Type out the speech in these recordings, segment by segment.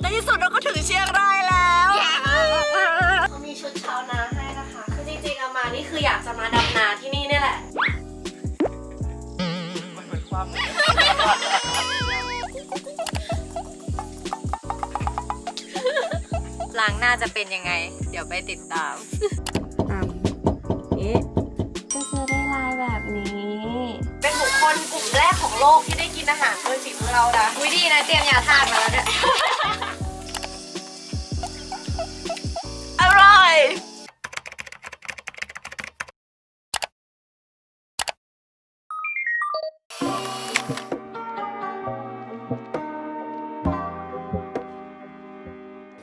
ในที่สุดเราก็ถึงเชียงรายแล้ว เขามีชุดเช้านาให้นะคะ คือจริงๆเอามานี่คืออยากจะมาดำนาที่นี่เนี่ยแหละล้างหน้าจะเป็นยังไง เดี๋ยวไปติดตามเอ๊ะก็จะได้ลายแบบนี้ เป็นบุคคลกลุ่มแรกของโลกที่ได้กินอาหารด้วยฝีมือเรานะอุ้ยดีนะเตรียมยาทานมาแล้วเนี่ย ร่อย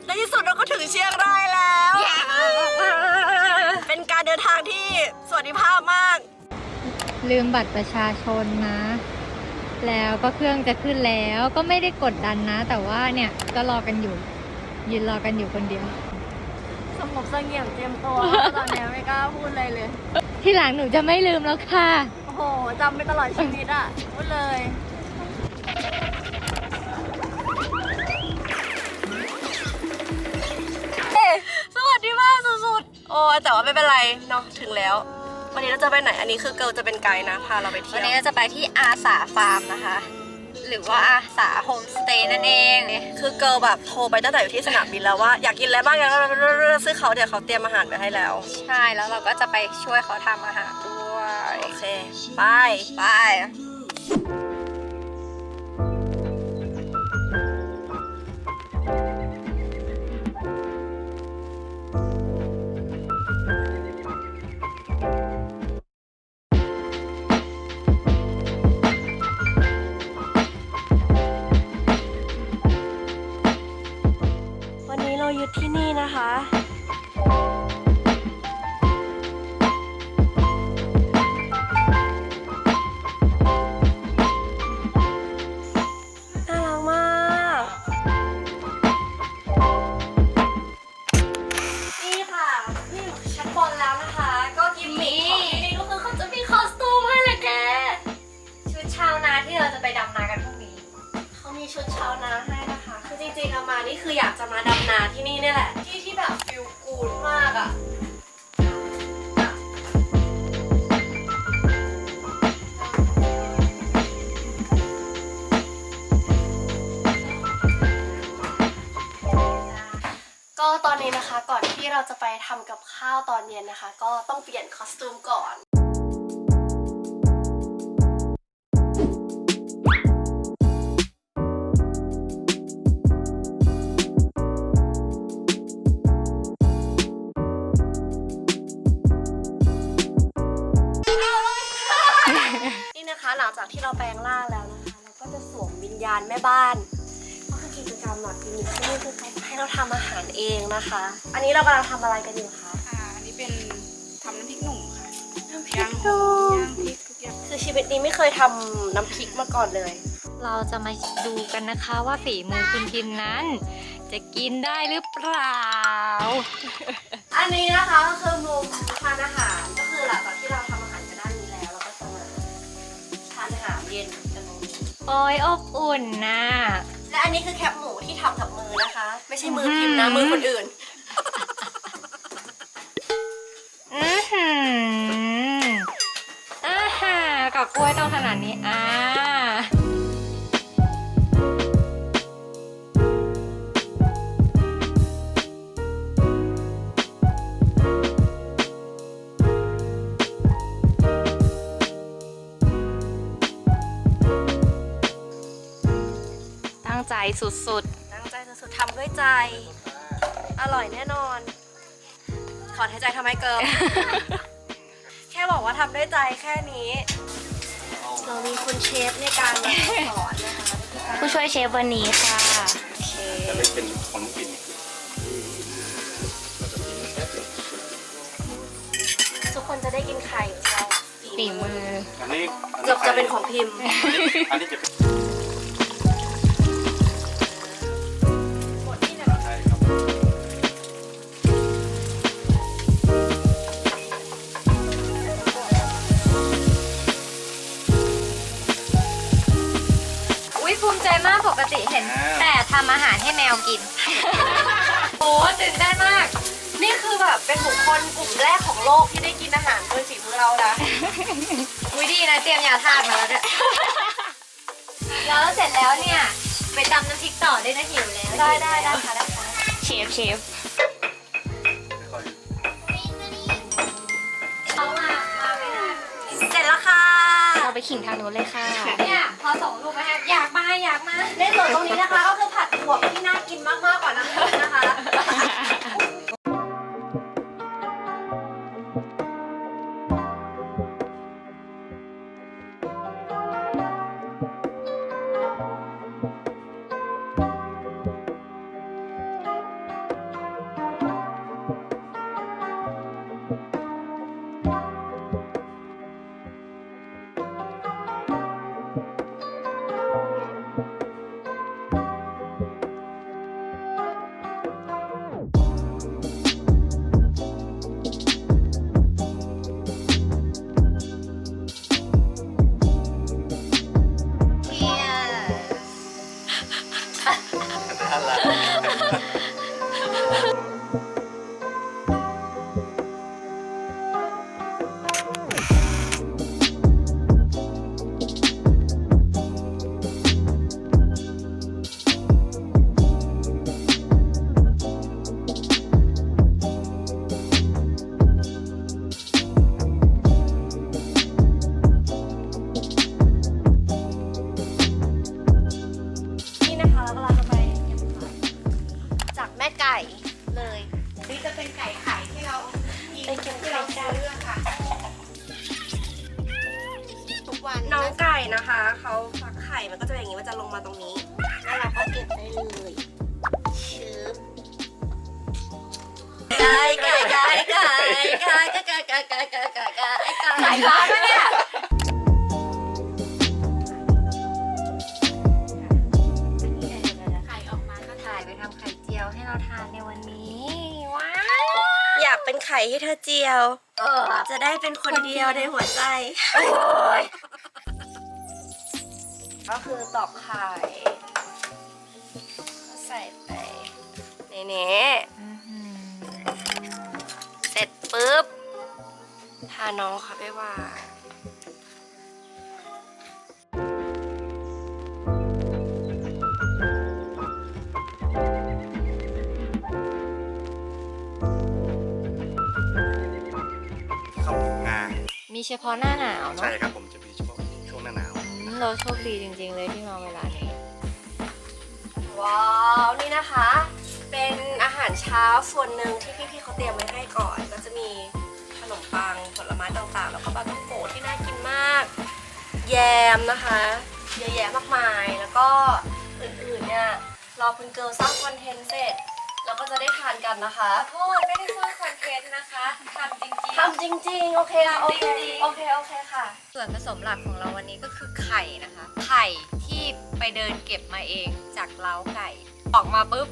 ในที่สุดเราก็ถึงเชียงรายแล้ว เป็นการเดินทางที่สวัสดิภาพมาก ลืมบัตรประชาชนนะ แล้วก็เครื่องจะขึ้นแล้วก็ไม่ได้กดดันนะ แต่ว่าเนี่ยก็รอกันอยู่ยืนรอกันอยู่คนเดียวสงบ เสงี่ยมเตรียมตัวตอนนี้ไม่กล้าพูดอะไรเลย ที่หลังหนูจะไม่ลืมแล้วค่ะ โอ้โหจำไปตลอดชีวิตอะพูดเลยสวัสดีมากสุดๆ โอ้แต่ว่าไม่เป็นไรเนาะถึงแล้ว วันนี้เราจะไปไหน อันนี้คือเกิลจะเป็นไกด์นะ พาเราไปเที่วันนี้เราจะไปที่อาสาฟาร์มนะคะ หรือว่าอาสาโฮมสเตย์นั่นเองเนี่ยคือเกิร์ลแบบโทรไปตั้งแต่อยู่ที่สนามบินแล้วว่าอยากกินอะไรบ้างอยากซื้อเขาเดี๋ยวเขาเตรียมอาหารไปให้แล้ว ใช่แล้วเราก็จะไปช่วยเขาทำอาหารด้วยโอเคไปไป บ้านก็คือกิจกรรมหนอดกินที่นี่คือเขาให้เราทำอาหารเองนะคะ อันนี้เรากำลังทำอะไรกันอยู่คะอ่าอันนี้เป็นทำน้ำพริกหนุ่มค่ะน้ำพริย่ากงหนุ่มย่างพริกทุกอย่างคือชีวิตนี้ไม่เคยทำน้ำพริกมาก่อนเลย เราจะมาดูกันนะคะว่าฝีมือคุณพิมนั้น จะกินได้หรือเปล่า อันนี้นะคะก็คือมุมทานอาหารก็คือหลังจากที่เราทำอาหารกันด้านนี้แล้วเราก็จะมาทานอาหารเย็นกันตรงนี้ โอ้ยอบอุ่นนะและอันนี้คือแคปหมูที่ทำกับมือนะคะ ไม่ใช่มือพิมพ์นะมือคนอื่น อือหืออ่าฮะกับกล้วยต้องขนาดนี้อ่า สุดตั้งใจสุดๆทำด้วยใจ อร่อยแน่นอน ถอนหายใจทำไมเกินแค่บอกว่าทำด้วยใจแค่นี้ เรามีคุณเชฟในการมาสอนนะคะๆ ผู้ช่วยเชฟวันนี้ค่ะ โอเคจะไม่เป็นของน้องปิ่นทุกคนจะได้กินไข่เราฝีมืออันนี้เกือบจะเป็นของพิมพ์ อันนี้จะเป็น กปกติเห็น แต่ททำอาหารให้แมวกิน โอ้ตื่นเต้นมาก นี่คือแบบเป็นบุคคลกลุ่มแรกของโลกที่ได้กินอาหารโดยฝีมือเรานะอุ้ยดีนะเตรียมยาทาดมาแล้วด้วยแล้วเสร็จแล้วเนี่ย ไปตำน้ำพริกต่อได้นะหิวแล้วได้ได้ได้ค่ะได้ค่ะเชฟเชฟ ขิงทางโน้นเลยค่ะ เนี่ยพอส่งรูปมาให้อยากมาอยากมาในส่วนตรงนี้นะคะ ก็คือผัดบวบที่น่ากินมากๆกว่าน้ำพริกนะคะ เป็นคนเดียวในหัวใจ ก็คือตอกไข่ก็ใส่ไปในนี้เสร็จปุ๊บ พาน้องเขาไปวาง มีเฉพาะหน้าหนาวเนาะใช่ครับผมจะมีเฉพาะช่วงหน้าหนาวอืมเราโชคดีจริง ๆ เลยที่มาเวลานี้ ว้าวนี่นะคะ เป็นอาหารเช้าส่วนหนึ่งที่พี่ๆเขาเตรียมไว้ให้ก่อน ก็จะมีขนมปังผลไม้ต่างๆ แล้วก็ปลาต้องโกะที่น่ากินมาก แยมนะคะเยอะแยะมากมายแล้วก็อื่นๆเนี่ยรอคุณเกิร์ลสร้างคอนเทนต์เสร็จ แล้วก็จะได้ทานกันนะคะโทษไม่ได้สร้างคอนเทนต์นะคะทำจริงทำจริง ๆ โอเคค่ะโอเคทำจริงๆ โอเคโอเคค่ะๆส่วนผสมหลักของเราวันนี้ก็คือไข่นะคะ ไข่ที่ไปเดินเก็บมาเองจากเล้าไก่ ออกมาปุ๊บ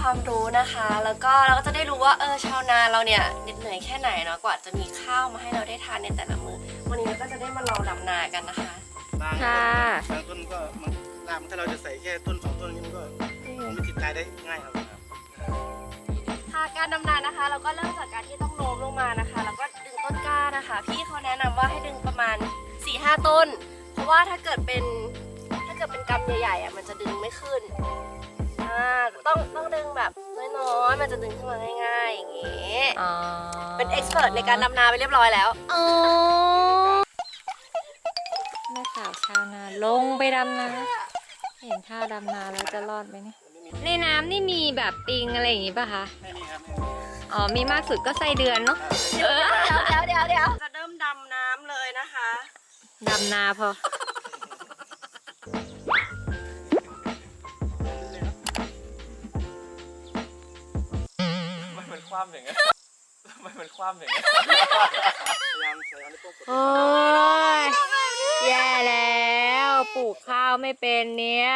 ความรู้นะคะ แล้วก็เราก็จะได้รู้ว่าเออชาวนาเราเนี่ยเหน็ดเหนื่อยแค่ไหนเนาะกว่าจะมีข้าวมาให้เราได้ทานในแต่ละมื้อวันนี้เราก็จะได้มาลองดำนากันนะคะบางค่ะบางต้นก็มันรากถ้าเราจะใส่แค่ต้นสองต้นนี้มันก็ไม่ติดตายได้ง่ายครับค่ะการดำนานะคะ เราก็เริ่มจากการที่ต้องโน้มลงมานะคะ แล้วก็ดึงต้นกล้านะคะ พี่เขาแนะนำว่าให้ดึงประมาณ4ี่ห้าต้น เพราะว่าถ้าเกิดเป็นถ้าเกิดเป็นกำใหญ่ๆอะมันจะดึงไม่ขึ้น อ่ต้องต้องดึงแบบน้อยๆ มันจะดึงขึ้นมาง่ายๆ อย่างงี้ อ๋อเป็นเอ็กซ์เพรสในการดำนาไปเรียบร้อยแล้ว อ๋อแม่สาวชาวนาลงไปดำนา เห็นท่าดำนาแล้วจะรอดไหมเนี่ย ในน้ำนี่มีแบบปิงอะไรอย่างงี้ป่ะคะ ไม่มีครับไม่มีอ๋อ มีมากสุดก็ไส้เดือนเนาะเออเดี๋ยวเดี๋ยวเดี๋ยวจะเริ่มดำน้ำเลยนะคะ ดำนาพอ วามอย่างเงี้ยทำไมมันความอย่างเงี้ยพยายามพยายามในพวกกดโอ้ยแย่แล้ว ปลูกข้าวไม่เป็นเนี่ย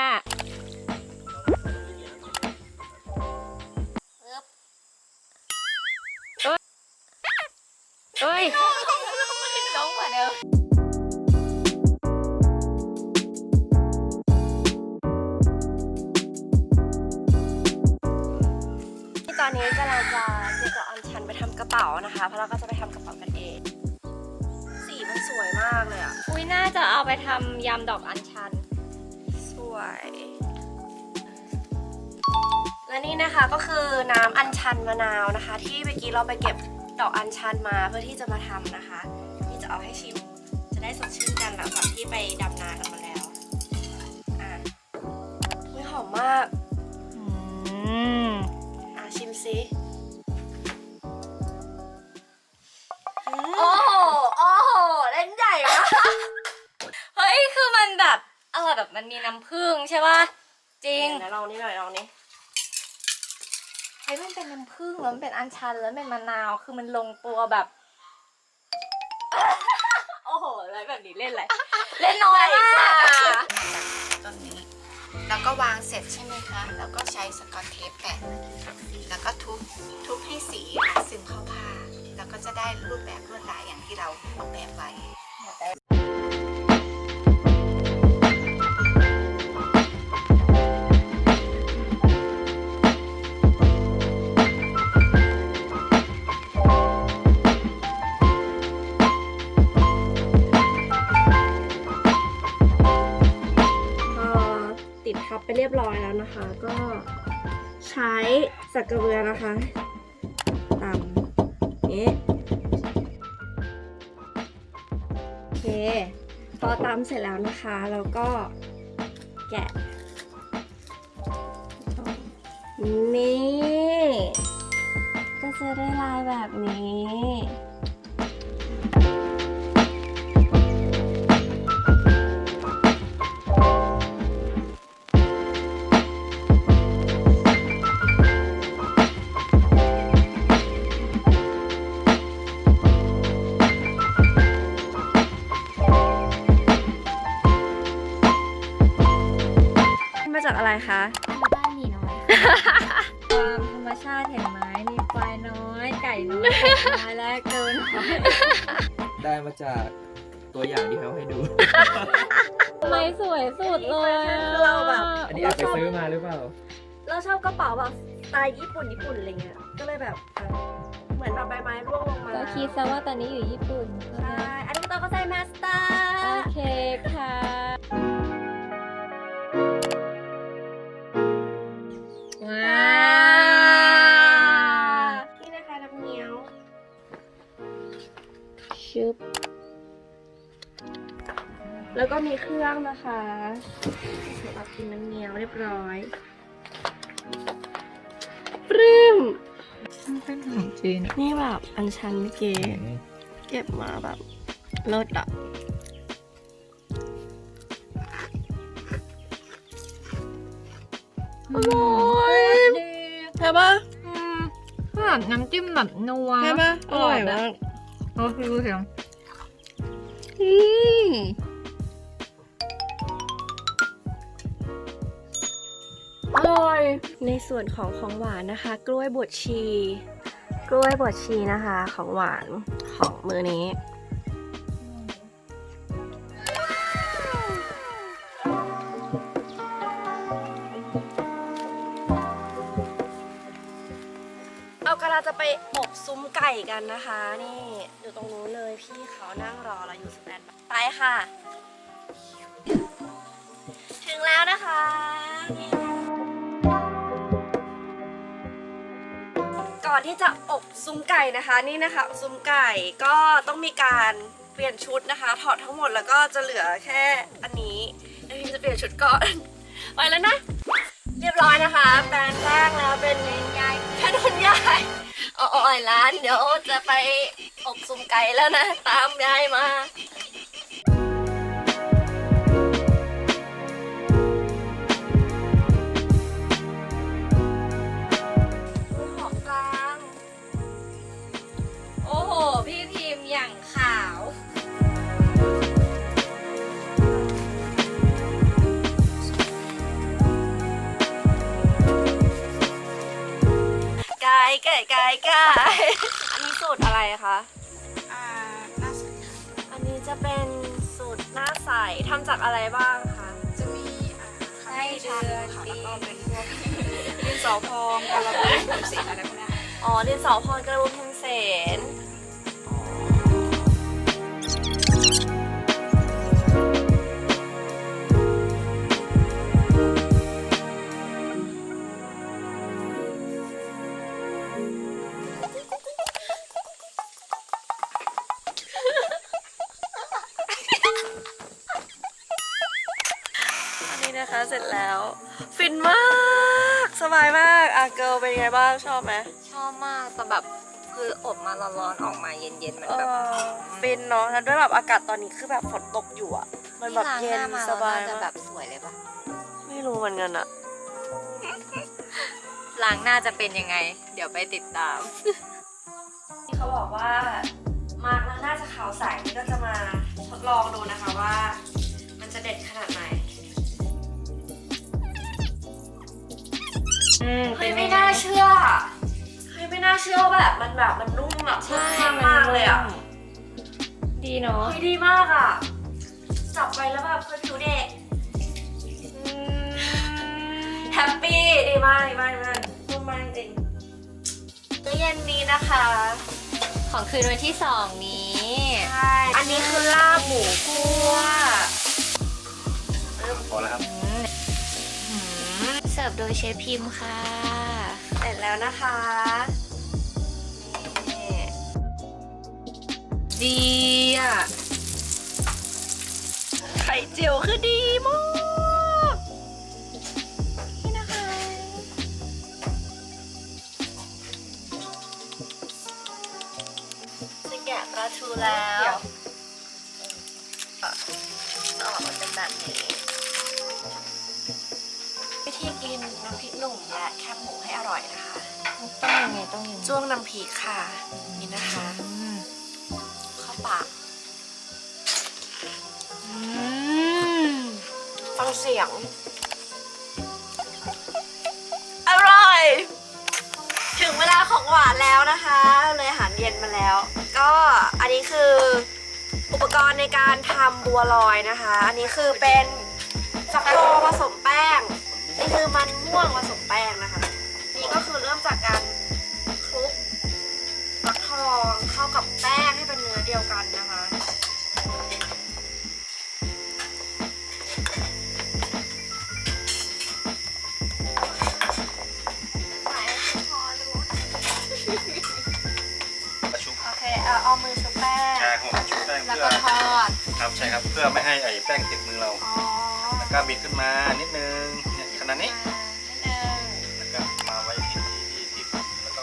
ระเป๋านะคะ เพราะเราก็จะไปทำกระเป๋ากันเอง สีมันสวยมากเลยอะ อุ้ยน่าจะเอาไปทำยำดอกอัญชัน สวย และนี่นะคะก็คือน้ำอัญชันมะนาวนะคะ ที่เมื่อกี้เราไปเก็บดอกอัญชันมาเพื่อที่จะมาทำนะคะ นี่จะเอาให้ชิม จะได้สดชื่นกันหลังจากที่ไปดำนากันมาแล้ว อะอุ๊ยหอมมาก อืม อะชิมซิ โอ้โห โอ้โห เล่นใหญ่มากเฮ้ย คือมันแบบอร่อยแบบมันมีน้ำผึ้งใช่ป่ะ จริงเดี๋ยวลองนี่หน่อยลองนี่เฮ้ยมันเป็นน้ำผึ้งแล้วมันเป็นอัญชันแล้วเป็นมะนาว คือมันลงตัวแบบ โอ้โห อะไรแบบนี้เล่นอะไร เล่นน้อยมากต้นนี้ แล้วก็วางเสร็จใช่ไหมคะ แล้วก็ใช้สกอตเทปแปะ แล้วก็ทุบ ทุบให้สีซึมเข้าผ้าแล้ว ก็จะได้รูปแบบลวดลายอย่างที่เราออกแบบไว้พอติดทับไปเรียบร้อยแล้วนะคะ ก็ใช้สักกระเบือนะคะำนี้โอเคพอตำเสร็จแล้วนะคะแล้วก็แกะนี่ ก็จะได้ลายแบบนี้ ติเห็นไหมมีควายน้อย ไก่น้อยเป็ดน้อยและเกินน้อยได้มาจากตัวอย่างที่เขาให้ดู ทำไมสวยสุดเลยอะคือเราแบบ อันนี้แอบไปซื้อมาหรือเปล่า เราชอบกระเป๋าแบบสไตล์ญี่ปุ่นญี่ปุ่นอะไรเงี้ย ก็เลยแบบเออเหมือนแบบใบไม้ร่วงลงมาก็คิดซะว่าตอนนี้อยู่ญี่ปุ่นใช่อันนี้ตัวก็ใส่มาสเตอโอร์ เคค่ะ แล้วก็มีเครื่องนะคะสำหรับกินน้ำเงี้ยวเรียบร้อยปลื้มเป็นขนมจีนนี่แบบอันชันเมื่อกี้เก็บมาแบบเลิศอะอร่อยดีใช่ปะอืมแบบน้ำจิ้มแบบนัวใช่ปะอร่อยมากโอ้ดูเสียงอืม ในส่วนของของหวานนะคะ กล้วยบดชี กล้วยบดชีนะคะ ของหวานของมือนี้เรากำลังจะไปอบซุ้มไก่กันนะคะ นี่อยู่ตรงนู้นเลยพี่เขานั่งรอเราอยู่สแตนบายไปค่ะ ถึงแล้วนะคะ อนที่จะอบซุ้มไก่นะคะนี่นะคะซุ้มไก่ก็ต้องมีการเปลี่ยนชุดนะคะ ถอดทั้งหมดแล้วก็จะเหลือแค่อันนี้แล้วพิมจะเปลี่ยนชุดก่อนไปแล้วนะ เรียบร้อยนะคะ แปลงร่างแล้วเป็นยายแค่โดนยายอ๋อๆร้านเดี๋ยวจะไปอบซุ้มไก่แล้วนะ ตามยายมา คะอ่าน่าสนอันนี้จะเป็นสูตรหน้าใสทำจากอะไรบ้างคะจะมีอ่าข้าวเดือนค่ะแล้วก็เป็นพวกดินสอพองกระเบื้องสีอะไรพวกเนี้ยอ๋อดินสอพองกระบุมเพนเสนอัน เสร็จแล้ว ฟินมาก สบายมากอาเกิลเป็นไงบ้างชอบไหมชอบมากแต่แบบคืออบมาร้อนๆออกมาเย็นๆมันเอแบบอฟินเนาะแล้วด้วยแบบอากาศตอนนี้คือแบบฝนตกอยู่อะมันแบบเย็นล้างหาสมาบายแล้วน่จะมาแบกบสวยเลยปะไม่รู้เหมือนกันอะล้างหน้าจะเป็นยังไง เดี๋ยวไปติดตามที่เขาบอกว่ามาร์กแล้วน่าจะขาวใสนี่ก็จะมาทดลองดูนะคะว่า มันจะเด็ดขนาดไหน อืมเฮ้ยไม่น่าเชื่อเฮ้ยไม่น่าเชื่อว่าแบบมันแบบมันนุ่มแบบใช่นุ่มมากๆเลยอะดีเนาะเฮ้ยดีมากอะจับไปแล้วแบบเพื่อผิวเด็กแฮปปี้ดีมากดีมากดีมากนุ่มมากจริงตู้เย็นนี้นะคะ ของคืนวันที่สองนี้ใช่อันนี้คือลาบหมูคั่วพอแล้วครับเสิร์ฟโดยเชฟพิมพ์ค่ะ เสร็จแล้วนะคะนี่ดีอะไข่เจียวคือดีมาก ต้องยังไงต้องยังไงจ้วงน้ำพริกค่ะ นี่นะคะ อืมเข้าปาก อืมฟังเสียง อร่อย ถึงเวลาของหวานแล้วนะคะ เลยอาหารเย็นมาแล้ว ก็อันนี้คืออุปกรณ์ในการทำบัวลอยนะคะ อันนี้คือเป็นฟักทองผสมแป้ง นี่คือมันม่วงผ ครับใช่ครับ เพื่อไม่ให้ไอ้แป้งติดมือเรา อ๋อแล้วก็บิดขึ้นมานิดนึงเนี่ยขนาดนี้นิดนึงแล้วก็มาไว้ที่ที่ที่ที่แล้วก็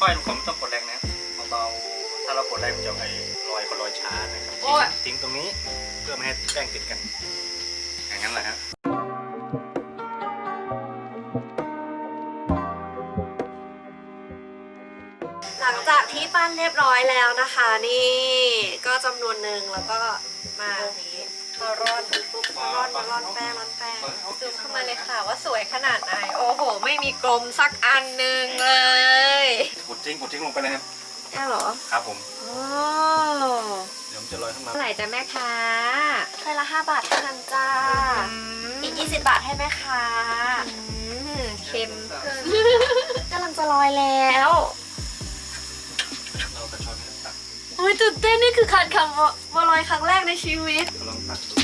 ค่อยๆผมต้องกดแรงนะครับเบาๆถ้าเรากดแรงมันจะไอ้ลอยก็ลอยช้านะครับโอ้ย ทิ้งตรงนี้เพื่อไม่ให้แป้งติดกัน อย่างนั้นแหละครับหลังจากที่ปั้นเรียบร้อยแล้วนะคะ นี่ก็จำนวนหนึ่งแล้วก็ มาอย่างนี้มาร่อนปุ๊บมาร่อนมาร่อนแป้งร่อนแป้งซูมเข้ามาเลยค่ะว่าสวยขนาดไหน โอ้โห ไม่มีกลมสักอันหนึ่งเลยกดทิ้งกดทิ้งลงไปเลยครับแค่เหรอ ครับผมโอ้เดี๋ยวมันจะลอยขึ้นมาเท่าไหร่จ้ะแม่ค้าเคยละห้าบาทเท่านั้นจ้า อีก20บาทให้แม่ค้าอืมเค็มเกินกำลังจะลอยแล้ว โอ้ยตื่นเต้นนี่คือการคำว่าว่าลอยครั้งแรกในชีวิต ลองตัดู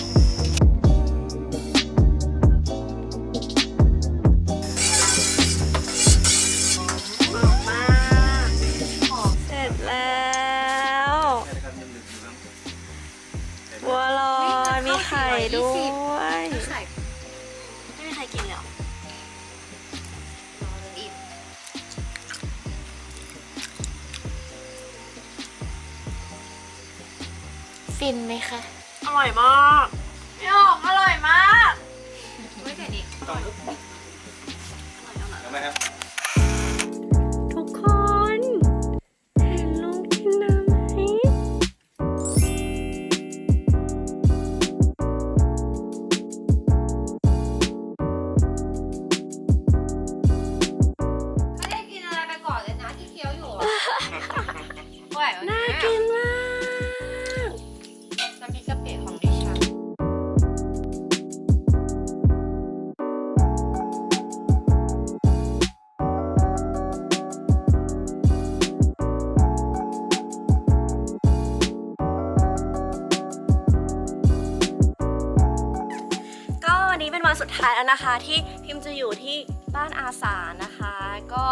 ะที่พิมจะอยู่ที่บ้านอาสานะคะ ก็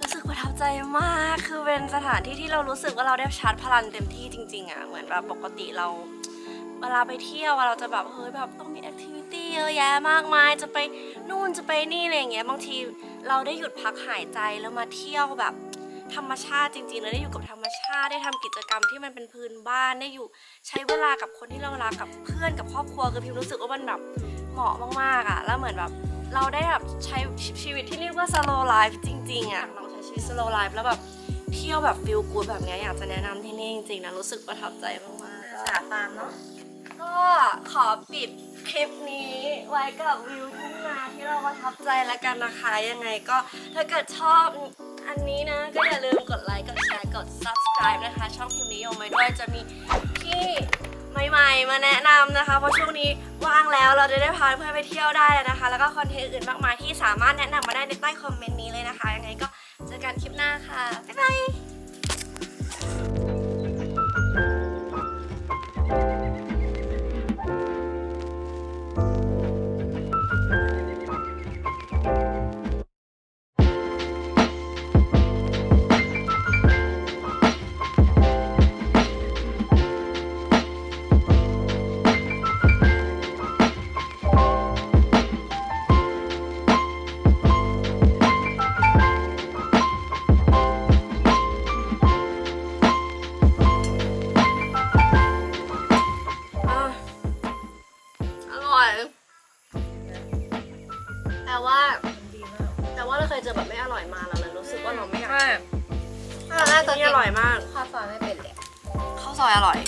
รู้สึกประทับใจมากคือเป็นสถานที่ที่เรารู้สึกว่าเราได้ชาร์จพลังเต็มที่จริงๆอะ่ะเหมือนแบบปกติเราเวลาไปเที่ยวเราจะแบบเฮ้ยแบบต้องมีแอคทิวิตี้เยอะแยะมากมาย จะไปนู่นจะไปนี่อะไรอย่างเงี้ยบางทีเราได้หยุดพักหายใจแล้วมาเที่ยวแบบธรรมชาติจริงๆแล้วได้อยู่กับธรรมชาติได้ทำกิจกรรมที่มันเป็นพื้นบ้านได้อยู่ใช้เวลากับคนที่เรารักกับเพื่อนกับครอบครัวคือพิมรู้สึกว่ามันแบบ เหมาะมากๆอะแล้วเหมือนแบบเราได้แบบใช้ชีวิตที่เรียกว่า slow life จริงๆอะเราใช้ชีวิต slow life แล้วแบบเที่ยวแบบ feel good แบบเนี้ยอยากจะแนะนำที่นี่จริงๆนะรู้สึกประทับใจมากๆสาฟาร์มเนาะก็ขอปิดคลิปนี้ไว้กับวิวทุ่งนาที่เราประทับใจแล้วกันนะคะยังไงก็ถ้าเกิดชอบอันนี้นะ ก็อย่าลืมกดไลค์กดแชร์กด subscribe นะคะ ช่องพิมพ์นิยมไว้ด้วยจะมีที่ ใหม่ๆ มาแนะนำนะคะ เพราะช่วงนี้ว่างแล้วเราจะได้พาเพื่อนไปเที่ยวได้นะคะ แล้วก็คอนเทนต์อื่นมากมายที่สามารถแนะนำมาได้ในใต้คอมเมนต์นี้เลยนะคะยังไงก็เจอกันคลิปหน้าค่ะบ๊ายบาย ข้าวซอยอร่อย